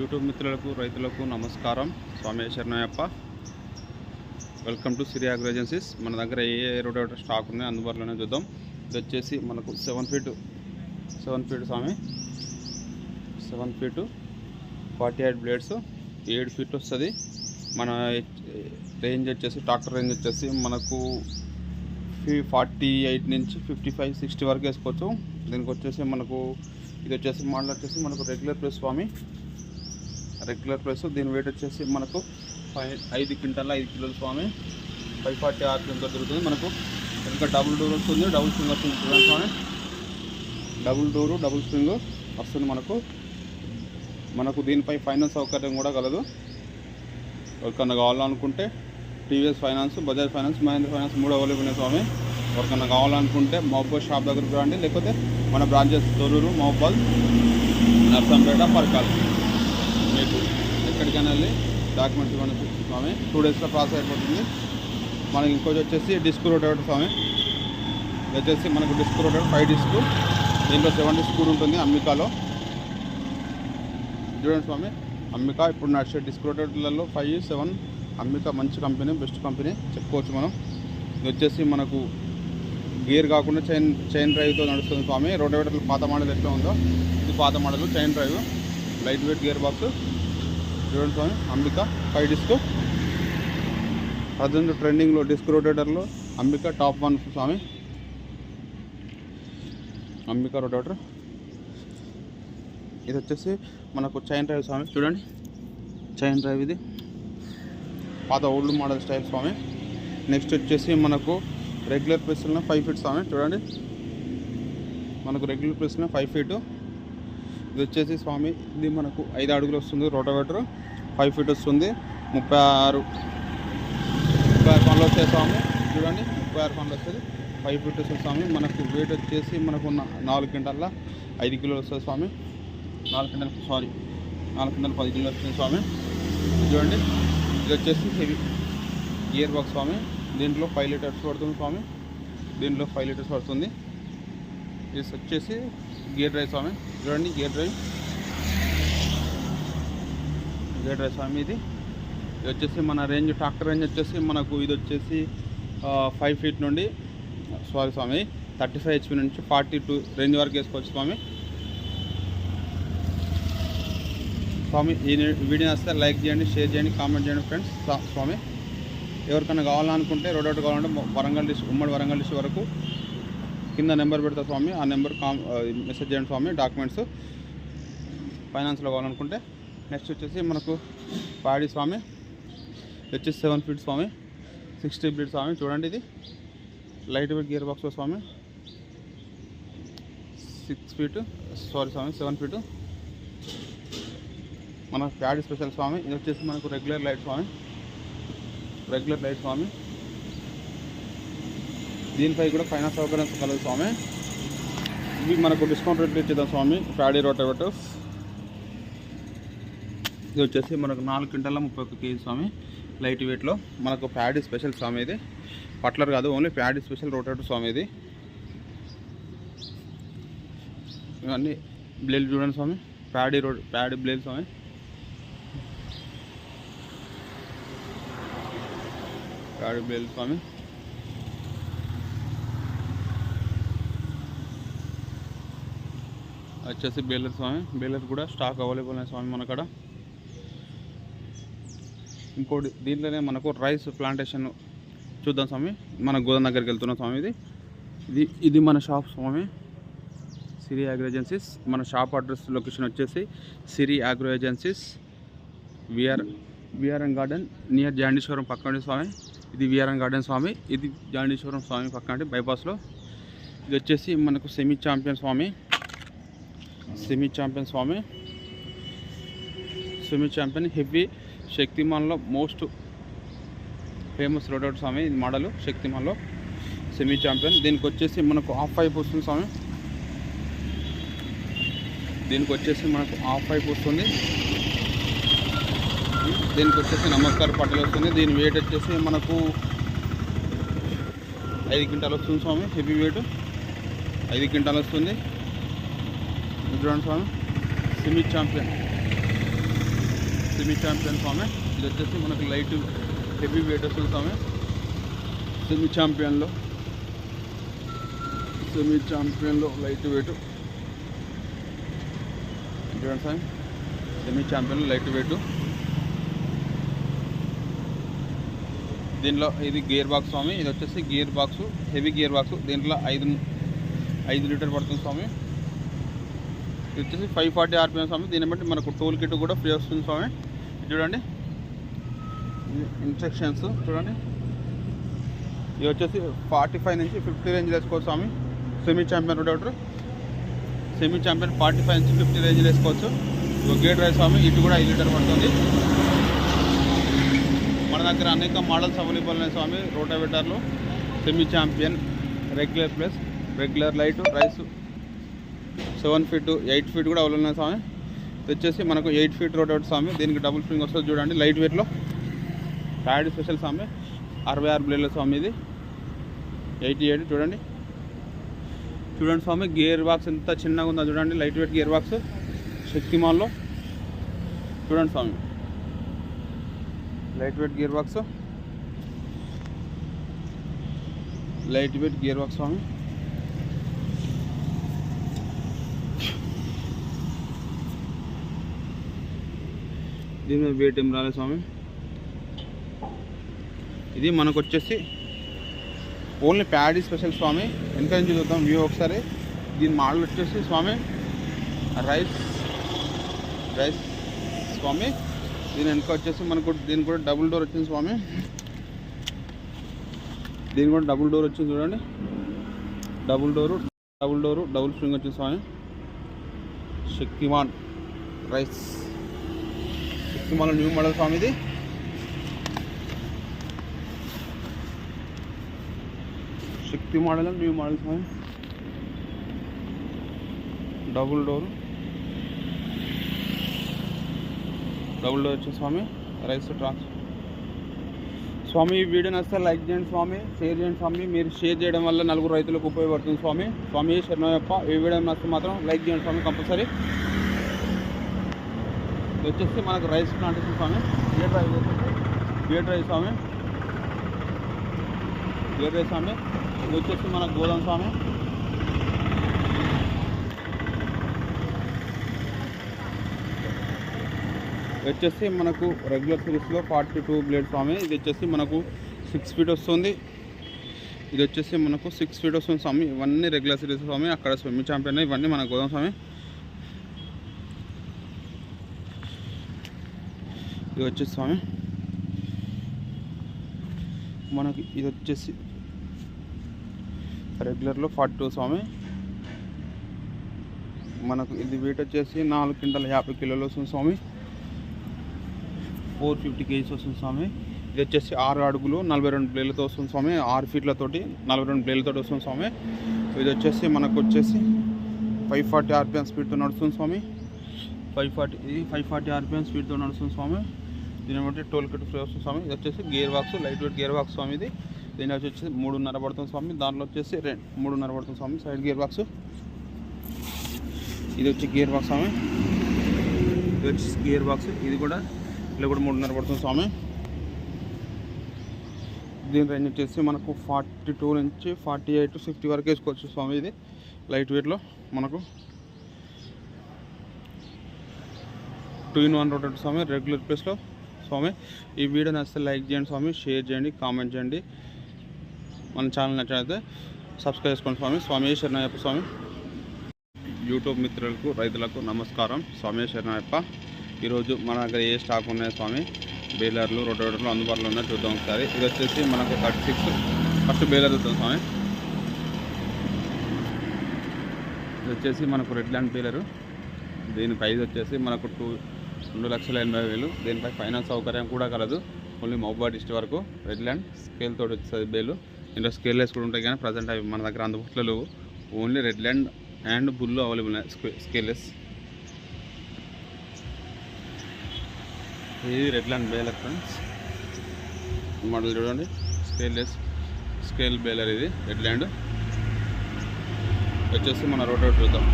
YouTube మిత్రులకు రైతులకు నమస్కారం. స్వామి శరణయ్యప్ప. Welcome to Siri agro agencies మన దగ్గర ఏ ఏ రోడ్ స్టాక్ ఉన్నాయి అందుబాటులోనే చూద్దాం. ఇది వచ్చేసి మనకు సెవెన్ ఫీట్ సెవెన్ ఫీట్ స్వామి. Seven feet forty eight blades ఏడు ఫీట్ వస్తుంది. మన రేంజ్ వచ్చేసి ట్రాక్టర్ రేంజ్ వచ్చేసి మనకు ఫార్టీ ఎయిట్ నుంచి ఫిఫ్టీ ఫైవ్ సిక్స్టీ వరకు వేసుకోవచ్చు. దీనికి వచ్చేసి మనకు ఇది వచ్చేసి మోడల్ వచ్చేసి మనకు రెగ్యులర్ ప్రెస్ స్వామి. రెగ్యులర్ ప్రైస్ దీని వెయిట్ వచ్చేసి మనకు ఫైవ్ ఐదు క్వింటల్ ఐదు కిలోల స్వామి. ఫైవ్ ఫార్టీ ఆర్ కింద దొరుకుతుంది. మనకు ఇంకా డబుల్ డోర్ వస్తుంది. డబుల్ స్ప్రింగ్ వస్తుంది చూడండి స్వామి. డబుల్ డోరు డబుల్ స్ప్రింగ్ వస్తుంది మనకు. మనకు దీనిపై ఫైనాన్స్ సౌకర్యం కూడా కలదు. ఎవరికన్నా కావాలనుకుంటే TVS finance Bajaj finance Mahindra finance మూడు అవైలబుల్ ఉన్నాయి స్వామి. ఎవరికన్నా కావాలనుకుంటే మహబాద్ షాప్ దగ్గరకు రండి లేకపోతే మన బ్రాంచెస్ తొరూరు మహబాద్ నర్సంపేట పరకాల్. మీకు ఎక్కడికైనా వెళ్ళి డాక్యుమెంట్స్ ఇవ్వండి స్వామి. టూ డేస్లో ప్రాసెస్ అయిపోతుంది. మనకి ఇంకోటి వచ్చేసి డిస్క్ రోటేటర్ స్వామి. ఇది వచ్చేసి మనకు డిస్క్ రోటేటర్ ఫైవ్ డిస్క్ దీంట్లో సెవెన్ డిస్క్ కూడా ఉంటుంది అంబికాలో. చూడండి స్వామి అమ్మిక ఇప్పుడు నడిచే డిస్క్ రోటేటర్లలో ఫైవ్ సెవెన్ అంబికా మంచి కంపెనీ బెస్ట్ కంపెనీ చెప్పుకోవచ్చు మనం. ఇది వచ్చేసి మనకు గేర్ కాకుండా చైన్ చైన్ డ్రైవ్తో నడుస్తుంది స్వామి. రోటేటర్లు పాత మోడల్ ఎట్లా ఉందో ఇది పాత model chain drive light weight gear box చూడండి స్వామి అంబికా ఫైవ్ డిస్క్ ప్రజెంట్ ట్రెండింగ్లో డిస్క్ రొటేటర్లో అంబికా టాప్ వన్ స్వామి. అంబికా రొటేటర్. ఇది వచ్చేసి మనకు చైన్ డ్రైవ్ స్వామి. చూడండి చైన్ డ్రైవ్ ఇది. పాత ఓల్డ్ మోడల్ స్టైల్ స్వామి. నెక్స్ట్ వచ్చేసి మనకు రెగ్యులర్ ప్లేస్లో ఫైవ్ ఫీట్ స్వామి. చూడండి మనకు రెగ్యులర్ ప్లేస్లో ఫైవ్ ఫీటు. ఇది వచ్చేసి స్వామి ఇది మనకు ఐదు అడుగులు వస్తుంది రోటోవేటర్ ఫైవ్ ఫీట్ వస్తుంది ముప్పై ఆరు ముప్పై ఆరు పనులు వచ్చే స్వామి. చూడండి ముప్పై ఆరు పనులు వస్తుంది ఫైవ్ ఫీట్ వస్తుంది స్వామి. మనకు వెయిట్ వచ్చేసి మనకు నాలుగు గంటల ఐదు కిలోలు వస్తుంది స్వామి. నాలుగు గంటల సారీ నాలుగు గంటల పది కిలోలు వస్తుంది స్వామి. చూడండి ఇది వచ్చేసి హెవీ గియర్ బాక్స్ స్వామి. దీంట్లో ఫైవ్ లీటర్స్ పడుతుంది స్వామి. దీంట్లో ఫైవ్ లీటర్స్ పడుతుంది. ఇది వచ్చేసి గేర్ డ్రైవ్ స్వామి. చూడండి గేర్ డ్రైవ్. గేర్ డ్రైవ్ స్వామి ఇది. ఇది వచ్చేసి మన రేంజ్ ట్రాక్టర్ రేంజ్ వచ్చేసి మనకు ఇది వచ్చేసి ఫైవ్ ఫీట్ నుండి సారీ స్వామి థర్టీ ఫైవ్ హెచ్పి నుంచి ఫార్టీ టూ రేంజ్ వరకు వేసుకోవచ్చు స్వామి. స్వామి ఈ వీడియో వస్తే లైక్ చేయండి షేర్ చేయండి కామెంట్ చేయండి ఫ్రెండ్స్. స్వామి ఎవరికైనా కావాలనుకుంటే రోడ్ అవుట్ కావాలంటే వరంగల్ డిస్ట్రిక్ట్ ఉమ్మడి వరంగల్ డిస్ట్రిక్ట్ వరకు కింద నెంబర్ పెడతా స్వామి ఆ నెంబర్ కామ్ మెసేజ్ చేయండి స్వామి డాక్యుమెంట్స్ ఫైనాన్స్లో కావాలనుకుంటే నెక్స్ట్ వచ్చేసి మనకు పాడి స్వామి వచ్చేసి సెవెన్ ఫీట్ స్వామి సిక్స్టీ ఫీట్ స్వామి. చూడండి ఇది. లైట్ వెయిట్ గియర్ బాక్స్ స్వామి. సిక్స్ ఫీట్ సారీ స్వామి సెవెన్ ఫీట్ మన ప్యాడ్ స్పెషల్ స్వామి. ఇది వచ్చేసి మనకు రెగ్యులర్ లైట్ స్వామి. రెగ్యులర్ లైట్ స్వామి. దీనిపై కూడా ఫైనాన్స్ సౌకర్యం కలదు స్వామి. ఇవి మనకు డిస్కౌంట్ రేట్ ఇచ్చేద్దాం స్వామి. ఫ్యాడీ రోటోవేటర్స్ ఇది వచ్చేసి మనకు నాలుగు క్వింటాల ముప్పై ఒక్క కేజీ స్వామి. లైట్ వెయిట్లో మనకు ప్యాడీ స్పెషల్ స్వామి ఇది. పట్లర్ కాదు ఓన్లీ ప్యాడీ స్పెషల్ రోటేటర్ స్వామి ఇది. ఇవన్నీ బ్లేడ్ చూడండి స్వామి. ప్యాడీ రోడ్ ప్యాడీ బ్లేడ్ స్వామి. ప్యాడీ బ్లేడ్ స్వామి. వచ్చేసి బేలర్ స్వామి. బేలర్ కూడా స్టాక్ అవైలబుల్ అయిన స్వామి మన కాడ. ఇంకోటి దీంట్లోనే మనకు రైస్ ప్లాంటేషన్ చూద్దాం స్వామి. మన గోదాం దగ్గరికి వెళ్తున్నాం స్వామి ఇది. ఇది ఇది మన షాప్ స్వామి. సిరి అగ్రో ఏజెన్సీస్ మన షాప్ అడ్రస్ లొకేషన్ వచ్చేసి Siri agro agencies VR VRN garden near Jandishwaram పక్కన స్వామి. ఇది విఆర్ఎన్ గార్డెన్ స్వామి. ఇది జాండీశ్వరం స్వామి పక్కండి బైపాస్లో ఇది వచ్చేసి మనకు సెమీ ఛాంపియన్ స్వామి. సెమీ ఛాంపియన్ స్వామి. సెమీ ఛాంపియన్ హెవీ శక్తిమాన్లో మోస్ట్ ఫేమస్ రోడౌట్ స్వామి ఇది మోడల్ శక్తిమాన్లో సెమీ ఛాంపియన్ దీనికి వచ్చేసి మనకు ఆఫ్ పైప్ వస్తుంది స్వామి. దీనికి వచ్చేసి మనకు ఆఫ్ పైప్ వస్తుంది. దీనికి వచ్చేసి నమస్కార పట్టలు వస్తుంది. దీని వెయిట్ వచ్చేసి మనకు ఐదు క్వింటాలు వస్తుంది స్వామి హెవీ వెయిట్ ఐదు క్వింటాలు వస్తుంది. చూడండి స్వామి సెమీ ఛాంపియన్ సెమీ ఛాంపియన్ స్వామి ఇది వచ్చేసి మనకు లైట్ హెవీ వెయిట్ వస్తుంది స్వామి సెమీ ఛాంపియన్లో సెమీ ఛాంపియన్లో లైట్ వెయిట్ చూడండి స్వామి సెమీ ఛాంపియన్లో లైట్ వెయిట్ దీనిలో ఇది గేర్ బాక్స్ స్వామి ఇది వచ్చేసి gear box heavy gear box దీంట్లో ఐదు ఐదు లీటర్ పడుతుంది స్వామి ఇది వచ్చేసి ఫైవ్ ఫార్టీ ఆర్పిఎం స్వామి. దీన్ని బట్టి మనకు టోల్ కిట్ కూడా ఫ్రీ వస్తుంది స్వామి. చూడండి. ఇన్స్ట్రక్షన్స్ చూడండి. ఇది వచ్చేసి ఫార్టీ ఫైవ్ నుంచి ఫిఫ్టీ రేంజ్ వేసుకోవచ్చు స్వామి. Semi champion road semi champion forty five నుంచి ఫిఫ్టీ రేంజ్ వేసుకోవచ్చు గేట్ రైస్ స్వామి. ఇటు కూడా ఐదు లీటర్ పడుతుంది. మన దగ్గర అనేక మోడల్స్ అవైలబుల్ ఉన్నాయి స్వామి. రోటోవేటర్లు semi champion regular plus regular light rice seven feet eight feet కూడా అవైలబుల్ ఉన్నాయి స్వామి. ఇది వచ్చేసి మనకు ఎయిట్ ఫీట్ రోడ్ స్వామి. దీనికి డబుల్ స్ప్రింగ్ వస్తుంది చూడండి. లైట్ వెయిట్లో ప్యాడ్ స్పెషల్ స్వామి. అరవై ఆరు బ్లేడ్ల స్వామి ఇది. ఎయిటీ ఎయిట్ చూడండి. చూడండి స్వామి గేర్ బాక్స్ ఎంత చిన్నగా ఉందో చూడండి. లైట్ వెయిట్ గేర్ బాక్స్ శక్తిమాల్లో చూడండి స్వామి. Light weight gear box light weight gear box స్వామి. దీని మీద వెయిట్ ఏం స్వామి. ఇది మనకు వచ్చేసి ఓన్లీ ప్యాడీ స్పెషల్ స్వామి. వెనక నుంచి చూద్దాం వ్యూ ఒకసారి. దీని మోడల్ వచ్చేసి స్వామి రైస్ రైస్ స్వామి. దీని వెనక వచ్చేసి మనకు దీని కూడా డబుల్ డోర్ వచ్చింది స్వామి. దీని కూడా డబుల్ డోర్ వచ్చింది చూడండి. Double door double door double spring వచ్చింది స్వామి. Shaktiman rice. Shaktiman new model స్వామిది. శక్తి మోడల్ న్యూ మోడల్ స్వామి. Double door. డబుల్ డోర్ వచ్చే స్వామి రైస్ ట్రాన్స్. స్వామి ఈ వీడియో నచ్చితే లైక్ చేయండి స్వామి షేర్ చేయండి స్వామి మీరు షేర్ చేయడం వల్ల నలుగురు రైతులకు ఉపయోగపడుతుంది స్వామి. స్వామి శరణయ్యప్ప ఈ వీడియో నచ్చితే మాత్రం లైక్ చేయండి స్వామి కంపల్సరీ. ఇది వచ్చేసి మనకు రైస్ ప్లాంటేషన్ స్వామి. గేట్ రైస్ గేట్ రైస్ స్వామి. గేట్ రైస్ స్వామి. ఇది వచ్చేసి మన గోధుమ స్వామి. ఇది వచ్చేసి మనకు రెగ్యులర్ సిరీస్లో ఫార్టీ టూ బ్లేడ్ స్వామి. ఇది వచ్చేసి మనకు సిక్స్ ఫీట్ వస్తుంది. ఇది వచ్చేసి మనకు సిక్స్ ఫీట్ వస్తుంది స్వామి. ఇవన్నీ రెగ్యులర్ సిరీస్ స్వామి. అక్కడ స్విమ్మింగ్ ఛాంపియన్ ఇవన్నీ మన గోదాం స్వామి. ఇది వచ్చేసి స్వామి. మనకి ఇది వచ్చేసి రెగ్యులర్లో ఫార్టీ టూ స్వామి. మనకు ఇది వెయిట్ వచ్చేసి నాలుగు క్వింటల్ యాభై కిలోలు వస్తుంది స్వామి. ఫోర్ ఫిఫ్టీ కేజీస్ వస్తుంది స్వామి. ఇది వచ్చేసి ఆరు అడుగులు నలభై రెండు బ్లేడ్లతో వస్తుంది స్వామి. ఆరు ఫీట్లతోటి నలభై రెండు బ్లేడ్లతో వస్తుంది స్వామి. ఇది వచ్చేసి మనకు వచ్చేసి ఫైవ్ ఫార్టీ ఆర్పిఎం స్పీడ్తో నడుస్తుంది స్వామి. ఫైవ్ ఫార్టీ ఇది ఫైవ్ ఫార్టీ ఆర్పిఎం స్పీడ్తో నడుస్తుంది స్వామి. దీని బట్టి టోల్ కట్ ఫ్రీ వస్తుంది స్వామి. ఇది వచ్చేసి gear box light weight gear box స్వామి ఇది. దీని వచ్చేసి మూడున్నర పడుతుంది స్వామి. దాంట్లో వచ్చేసి రెండు మూడున్నర పడుతుంది స్వామి. సైడ్ గేర్ బాక్స్ ఇది వచ్చి గేర్ బాక్స్ స్వామి. ఇది వచ్చేసి గేర్ బాక్స్ ఇది కూడా ఇలా కూడా మూడున్నర పడుతుంది స్వామి. దీని రేంజ్ వచ్చేసి మనకు ఫార్టీ టూ నుంచి ఫార్టీ ఎయిట్ ఫిఫ్టీ వరకు వేసుకోవచ్చు స్వామి ఇది. లైట్ వెయిట్లో మనకు టూ ఇన్ వన్ రోడ్ స్వామి. రెగ్యులర్ ప్లేస్లో స్వామి. ఈ వీడియో నచ్చితే లైక్ చేయండి స్వామి షేర్ చేయండి కామెంట్ చేయండి. మన ఛానల్ నచ్చినట్లయితే సబ్స్క్రైబ్ చేసుకోండి స్వామి. స్వామి శరణయ్యప్ప స్వామి. యూట్యూబ్ మిత్రులకు రైతులకు నమస్కారం. స్వామి శరణయ్యప్ప ఈరోజు మన దగ్గర ఏ స్టాక్ ఉన్నాయి స్వామి? బేలర్లు రొటోవేటర్లు అందుబాటులో ఉన్నాయి. చూద్దాం ఒకసారి. ఇది వచ్చేసి మనకు థర్టీ సిక్స్. ఫస్ట్ బేలర్ చూద్దాం స్వామి. ఇది వచ్చేసి మనకు రెడ్ ల్యాండ్ బేలరు. దీని ప్రైస్ వచ్చేసి మనకు టూ రెండు లక్షల ఎనభై వేలు. దీనిపై ఫైనాన్స్ సౌకర్యం కూడా కలదు. ఓన్లీ మహబూబా డిస్ట్రిక్ట్ వరకు రెడ్ ల్యాండ్ స్కేల్ తోటి వచ్చేది బేలు. ఇందులో స్కేల్ కూడా ఉంటాయి కానీ ప్రజెంట్ అవి మన దగ్గర అందుబాటులో లేవు. ఓన్లీ రెడ్ ల్యాండ్ అండ్ బుల్లు అవైలబుల్ ఉన్నాయి స్కేల్లెస్ ఇది red land baler friends. Model చూడండి. స్కేల్లెస్ స్కేల్ బేలర్ ఇది రెడ్ ల్యాండ్. వచ్చేసి మన రోడ్ చూద్దాం.